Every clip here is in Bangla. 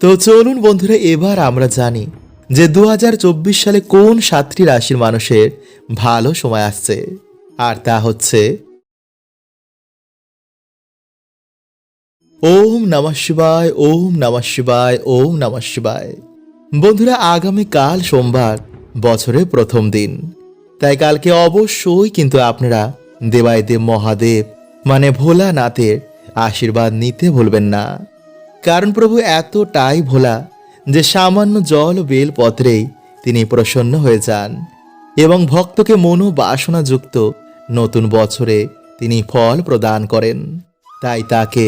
তো চলুন বন্ধুরা, এবার আমরা জানি যে দু হাজার চব্বিশ সালে কোন সাতটি রাশির মানুষের ভালো সময় আসছে। আর তা হচ্ছে ওম নমঃ শিবায়, ওম নমঃ শিবায়, ওম নমঃ শিবায়। বন্ধুরা, আগামী কাল সোমবার বছরের প্রথম দিন। তাই কালকে অবশ্যই কিন্তু আপনারা দেবায় দেব মহাদেব মানে ভোলানাথের আশীর্বাদ নিতে ভুলবেন না। কারণ প্রভু এতটাই ভোলা যে সামান্য জল ও বেলপত্রেই তিনি প্রসন্ন হয়ে যান এবং ভক্তকে মনোবাসনাযুক্ত নতুন বছরে তিনি ফল প্রদান করেন। তাই তাকে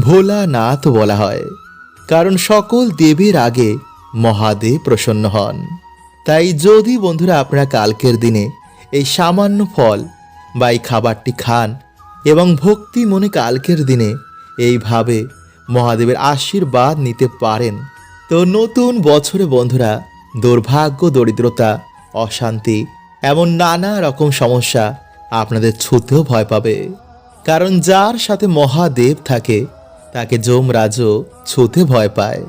ভোলানাথ বলা হয়, কারণ সকল দেবীর আগে মহাদেব প্রসন্ন হন। তাই যদি বন্ধুরা আপনারা কালকের দিনে এই সামান্য ফল বা এই খাবারটি খান এবং ভক্তি মনে কালকের দিনে এইভাবে মহাদেবের আশীর্বাদ নিতে পারেন। তো নতুন বছরে বন্ধুরা, দুর্ভাগ্য, দরিদ্রতা, অশান্তি এমন নানা রকম সমস্যা আপনাদের ছুতেও ভয় পাবে। কারণ যার সাথে মহাদেব থাকে, তাকে যমরাজও ছুতে ভয় পায়।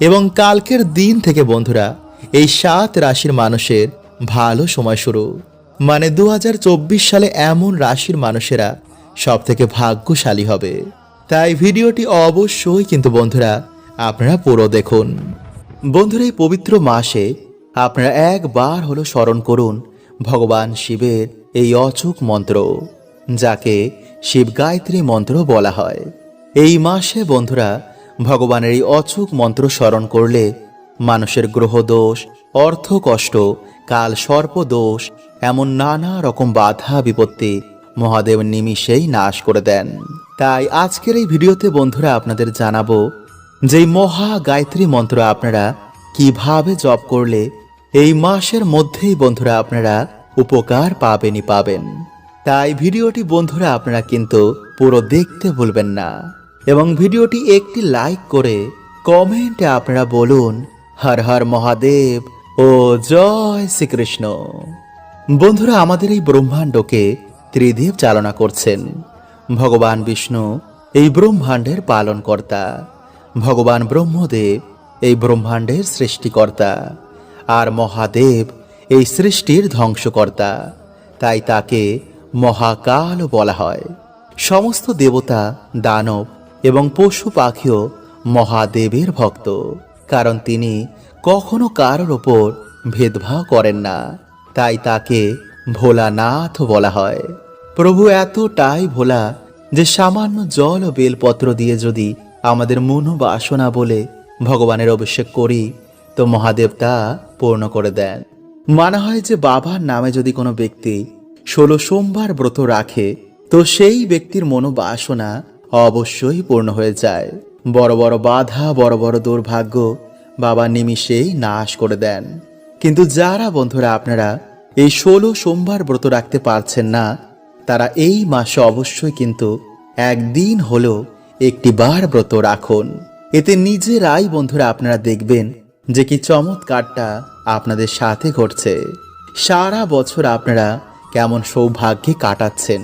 এবং কালকের দিন থেকে বন্ধুরা, এই সাত রাশির মানুষের ভালো সময় শুরু। মানে দু হাজার চব্বিশ সালে এমন রাশির মানুষেরা সব থেকে ভাগ্যশালী হবে। তাই ভিডিওটি অবশ্যই কিন্তু বন্ধুরা আপনারা পুরো দেখুন। বন্ধুরা, এই পবিত্র মাসে আপনারা একবার হলো স্মরণ করুন ভগবান শিবের এই অচুক মন্ত্র, যাকে শিব গায়ত্রী মন্ত্র বলা হয়। এই মাসে বন্ধুরা, ভগবানের এই অচুক মন্ত্র স্মরণ করলে মানুষের গ্রহদোষ অর্থ কষ্ট, কাল সর্পদোষ এমন নানা রকম বাধা বিপত্তি মহাদেব নিমিষেই নাশ করে দেন। তাই আজকের এই ভিডিওতে বন্ধুরা আপনাদের জানাব যে মহা গায়ত্রী মন্ত্র আপনারা কীভাবে জপ করলে এই মাসের মধ্যেই বন্ধুরা আপনারা উপকার পাবেনই পাবেন। তাই ভিডিওটি বন্ধুরা আপনারা কিন্তু পুরো দেখতে ভুলবেন না এবং ভিডিওটি একটি লাইক করে কমেন্টে আপনারা বলুন, হর হর মহাদেব ও জয় শ্রীকৃষ্ণ। বন্ধুরা আমাদের এই ব্রহ্মাণ্ডকে ত্রিদেব চালনা করছেন। ভগবান বিষ্ণু এই ব্রহ্মাণ্ডের পালনকর্তা। ভগবান ব্রহ্মদেব এই ব্রহ্মাণ্ডের সৃষ্টিকর্তা। আর মহাদেব এই সৃষ্টির ধ্বংসকর্তা। তাই তাকে মহাকাল বলা হয়। সমস্ত দেবতা, দানব এবং পশু পাখিও মহাদেবের ভক্ত। কারণ তিনি কখনো কারোর ওপর ভেদভাব করেন না। তাই তাকে ভোলানাথ বলা হয়। প্রভু এতটাই ভোলা যে সামান্য জল ও বেলপত্র দিয়ে যদি আমাদের মনোবাসনা বলে ভগবানের অভিষেক করি, তো মহাদেব তা পূর্ণ করে দেন। মানা হয় যে বাবার নামে যদি কোনো ব্যক্তি ষোলো সোমবার ব্রত রাখে, তো সেই ব্যক্তির মনোবাসনা অবশ্যই পূর্ণ হয়ে যায়। বড় বড় বাধা, বড় বড় দুর্ভাগ্য বাবা নিমিষেই নাশ করে দেন। কিন্তু যারা বন্ধুরা আপনারা এই ষোলো সোমবার ব্রত রাখতে পারছেন না তারা এই মাসে অবশ্যই কিন্তু একদিন হলো একটি বার ব্রত রাখুন। এতে নিজেরাই বন্ধুরা আপনারা দেখবেন যে কি চমৎকারটা আপনাদের সাথে ঘটছে। সারা বছর আপনারা কেমন সৌভাগ্যে কাটাচ্ছেন।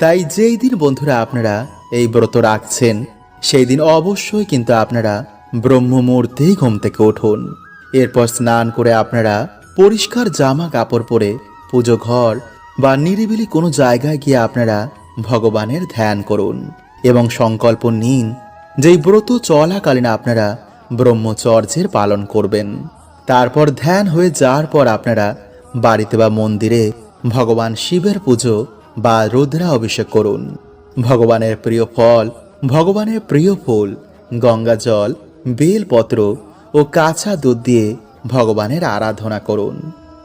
তাই যেই দিন বন্ধুরা আপনারা এই ব্রত রাখছেন, সেই দিন অবশ্যই কিন্তু আপনারা ব্রহ্ম মুহূর্তেই ঘুম থেকে উঠুন। এরপর স্নান করে আপনারা পরিষ্কার জামা কাপড় পরে পুজো ঘর বা নিরিবিলি কোনো জায়গায় গিয়ে আপনারা ভগবানের ধ্যান করুন এবং সংকল্প নিন যেই ব্রত চলাকালীন আপনারা ব্রহ্মচর্যের পালন করবেন। তারপর ধ্যান হয়ে যাওয়ার পর আপনারা বাড়িতে বা মন্দিরে ভগবান শিবের পুজো বা রুদ্রা অভিষেক করুন। ভগবানের প্রিয় ফল, ভগবানের প্রিয় ফুল, গঙ্গা জল, বেলপত্র ও কাঁচা দুধ দিয়ে ভগবানের আরাধনা করুন।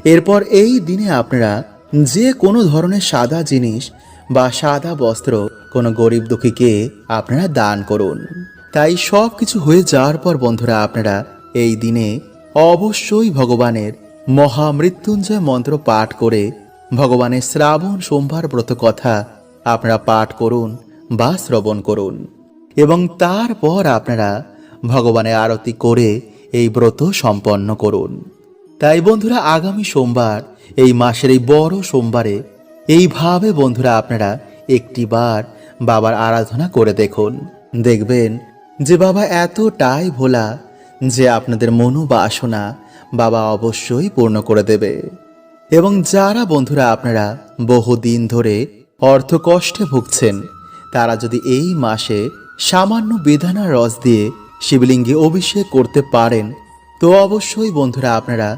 এরপর এই দিনে আপনারা যে কোনো ধরনের সাদা জিনিস বা সাদা বস্ত্র কোনো গরিব দুঃখীকে আপনারা দান করুন। তাই সব কিছু হয়ে যাওয়ার পর বন্ধুরা আপনারা এই দিনে অবশ্যই ভগবানের মহামৃত্যুঞ্জয় মন্ত্র পাঠ করে ভগবানের শ্রাবণ সোমবার ব্রত কথা আপনারা পাঠ করুন বা শ্রবণ করুন। এবং তারপর আপনারা ভগবানের আরতি করে এই ব্রত সম্পন্ন করুন। তাই বন্ধুরা আগামী সোমবার এই মাসের এই বড় সোমবারে এইভাবে বন্ধুরা আপনারা একটিবার বাবার আরাধনা করে দেখুন। দেখবেন যে বাবা এতটাই ভোলা যে আপনাদের মনোবাসনা বাবা অবশ্যই পূর্ণ করে দেবে। এবং যারা বন্ধুরা আপনারা বহুদিন ধরে অর্থ কষ্টে ভুগছেন, তারা যদি এই মাসে সামান্য বেদানা রস দিয়ে শিবলিঙ্গে অভিষেক করতে পারেন, তো অবশ্যই বন্ধুরা আপনারা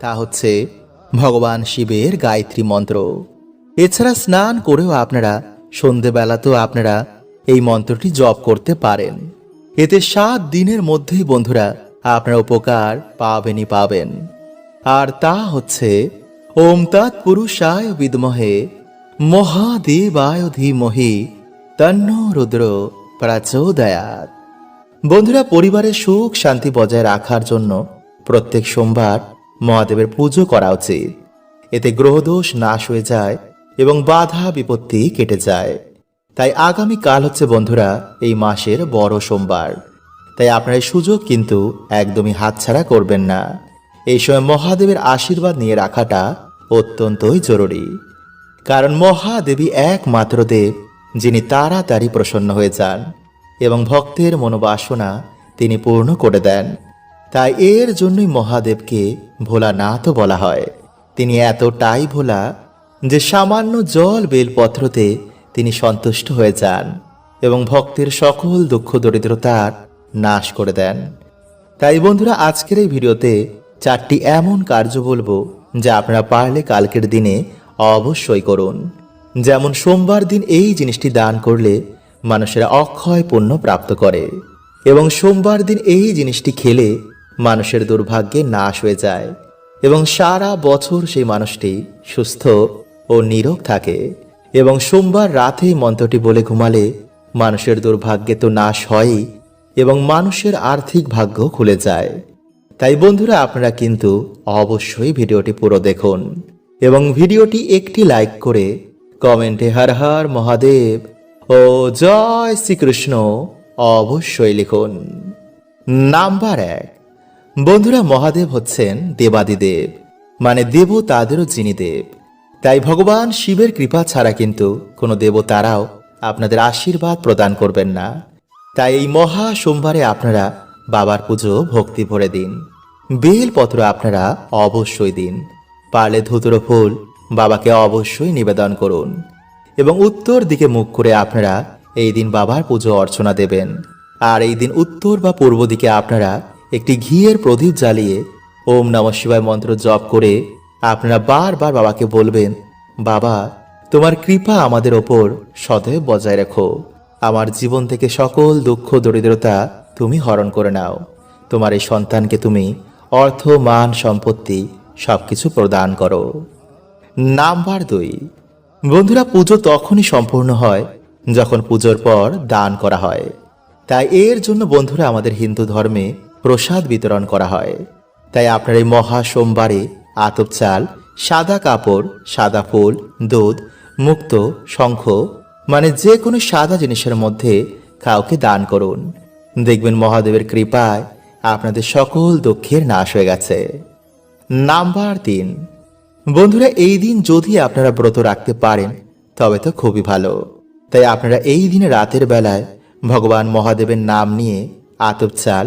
তা হচ্ছে ভগবান শিবের গায়ত্রী মন্ত্র। এছাড়া স্নান করেও আপনারা সন্ধেবেলাতেও আপনারা এই মন্ত্রটি জপ করতে পারেন। এতে সাত দিনের মধ্যেই বন্ধুরা আপনারা উপকার পাবেনই পাবেন। আর তা হচ্ছে, ওম তৎপুরুষায় বিদমহে মহাদেবায় ধীমহি তন্ন রুদ্র প্রচোদয়াত বন্ধুরা, পরিবারের সুখ শান্তি বজায় রাখার জন্য প্রত্যেক সোমবার মহাদেবের পুজো করা উচিত। এতে গ্রহদোষ নাশ হয়ে যায় এবং বাধা বিপত্তি কেটে যায়। তাই আগামী কাল হচ্ছে বন্ধুরা, এই মাসের বড় সোমবার। তাই আপনার সুযোগ কিন্তু একদমই হাতছাড়া করবেন না। এই সময় মহাদেবের আশীর্বাদ নিয়ে রাখাটা অত্যন্তই জরুরি। কারণ মহাদেবী একমাত্র দেব, যিনি তাড়াতাড়ি প্রসন্ন হয়ে যান এবং ভক্তের মনোবাসনা তিনি পূর্ণ করে দেন। তাই এর জন্যই মহাদেবকে ভোলানাথও বলা হয়। তিনি এতটাই ভোলা যে সামান্য জল বেলপত্রতে তিনি সন্তুষ্ট হয়ে যান এবং ভক্তের সকল দুঃখ দরিদ্রতার নাশ করে দেন। তাই বন্ধুরা, আজকের এই ভিডিওতে চারটি এমন কার্য বলব যা আপনারা পারলে কালকের দিনে অবশ্যই করুন। যেমন সোমবার দিন এই জিনিসটি দান করলে মানুষেরা অক্ষয় পণ্য প্রাপ্ত করে এবং সোমবার দিন এই জিনিসটি খেলে মানুষের দুর্ভাগ্যে নাশ হয়ে যায় এবং সারা বছর সেই মানুষটি সুস্থ ও নিরোগ থাকে এবং সোমবার রাতে মন্ত্রটি বলে ঘুমালে মানুষের দুর্ভাগ্যে তো নাশ হয়ই এবং মানুষের আর্থিক ভাগ্য খুলে যায়। তাই বন্ধুরা আপনারা কিন্তু অবশ্যই ভিডিওটি পুরো দেখুন এবং ভিডিওটি একটি লাইক করে কমেন্টে হর হর মহাদেব ও জয় শ্রীকৃষ্ণ অবশ্যই লিখুন। নাম্বার এক। বন্ধুরা মহাদেব হচ্ছেন দেবাদিদেব মানে দেব তাদেরও যিনি দেব। তাই ভগবান শিবের কৃপা ছাড়া কিন্তু কোনো দেবতারাও আপনাদের আশীর্বাদ প্রদান করবেন না। তাই এই মহা সোমবারে আপনারা বাবার পুজো, ভক্তি ভরে দিন। বেলপত্র আপনারা অবশ্যই দিন। পারলে ধুতুরো ফুল বাবাকে অবশ্যই নিবেদন করুন। এবং উত্তর দিকে মুখ করে আপনারা এই দিন বাবার পুজো অর্চনা দেবেন। আর এই দিন উত্তর বা পূর্ব দিকে আপনারা একটি ঘিয়ের প্রদীপ জ্বালিয়ে ওম নম শিবায় মন্ত্র জপ করে আপনারা বারবার বাবাকে বলবেন, বাবা, তোমার কৃপা আমাদের ওপর সদয় বজায় রেখো। আমার জীবন থেকে সকল দুঃখ, দরিদ্রতা তুমি হরণ করে নাও। তোমার এই সন্তানকে তুমি অর্থ, মান, সম্পত্তি সবকিছু প্রদান করো। নাম্বার দুই। বন্ধুরা, পুজো তখনই সম্পূর্ণ হয় যখন পুজোর পর দান করা হয়। তাই এর জন্য বন্ধুরা, আমাদের হিন্দু ধর্মে প্রসাদ বিতরণ করা হয়। তাই আপনার এই মহা সোমবারে আতপ চাল, সাদা কাপড়, সাদা ফুল, দুধ, মুক্ত, শঙ্খ মানে যে কোনো সাদা জিনিসের মধ্যে কাউকে দান করুন। দেখবেন মহাদেবের কৃপায় আপনাদের সকল দুঃখের নাশ হয়ে গেছে। নাম্বার তিন। বন্ধুরা, এই দিন যদি আপনারা ব্রত রাখতে পারেন, তবে তো খুবই ভালো। তাই আপনারা এই দিনে রাতের বেলায় ভগবান মহাদেবের নাম নিয়ে আতপ চাল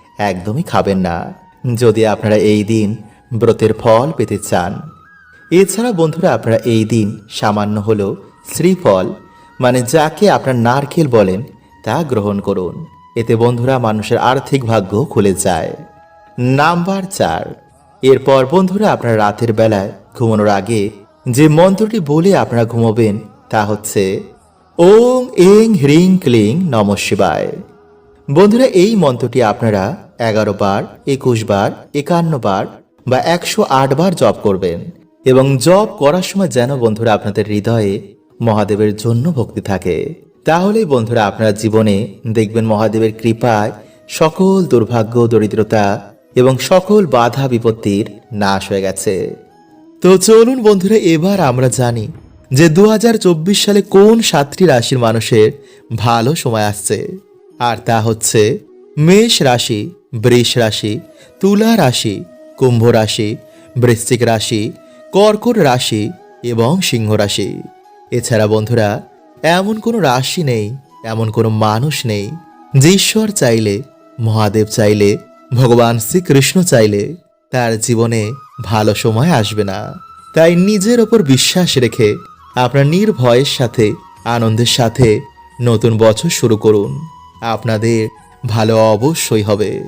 একদমই খাবেন না। যদি আপনারা এই দিন ব্রতের ফল পেতে চান। এছাড়া বন্ধুরা, আপনারা এই দিন সামান্য হলো শ্রীফল মানে যাকে আপনার নারকেল বলেন, তা গ্রহণ করুন। এতে বন্ধুরা মানুষের আর্থিক ভাগ্য খুলে যায়। নাম্বার চার। এরপর বন্ধুরা, আপনার রাতের বেলায় ঘুমানোর আগে যে মন্ত্রটি বলে আপনারা ঘুমাবেন, তা হচ্ছে, ওং, এং, হ্রিং, ক্লিং, নম শিবায়। বন্ধুরা, এই মন্ত্রটি আপনারা এগারো বার, একুশ বার, একান্ন বার বা একশো আট বার জপ করবেন এবং জপ করার সময় যেন বন্ধুরা আপনাদের হৃদয়ে মহাদেবের জন্য ভক্তি থাকে। তাহলেই বন্ধুরা আপনার জীবনে দেখবেন মহাদেবের কৃপায় সকল দুর্ভাগ্য, দরিদ্রতা এবং সকল বাধা, বিপত্তির নাশ হয়ে গেছে। তো চলুন বন্ধুরা, এবার আমরা জানি যে দু হাজার চব্বিশ সালে কোন সাতটি রাশির মানুষের ভালো সময় আসছে। আর তা হচ্ছে মেষ রাশি, বৃষ রাশি, তুলা রাশি, কুম্ভ রাশি, বৃশ্চিক রাশি, কর্কট রাশি এবং সিংহ রাশি। এছাড়া বন্ধুরা, এমন কোনো রাশি নেই, এমন কোনো মানুষ নেই, যে ঈশ্বর চাইলে, মহাদেব চাইলে, ভগবান শ্রীকৃষ্ণ চাইলে তার জীবনে ভালো সময় আসবে না। তাই নিজের ওপর বিশ্বাস রেখে আপনার নির্ভয়ের সাথে, আনন্দের সাথে নতুন বছর শুরু করুন। আপনাদের ভালো অবশ্যই হবে।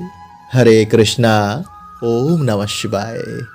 হরে কৃষ্ণা ওম নমঃ শিবায়।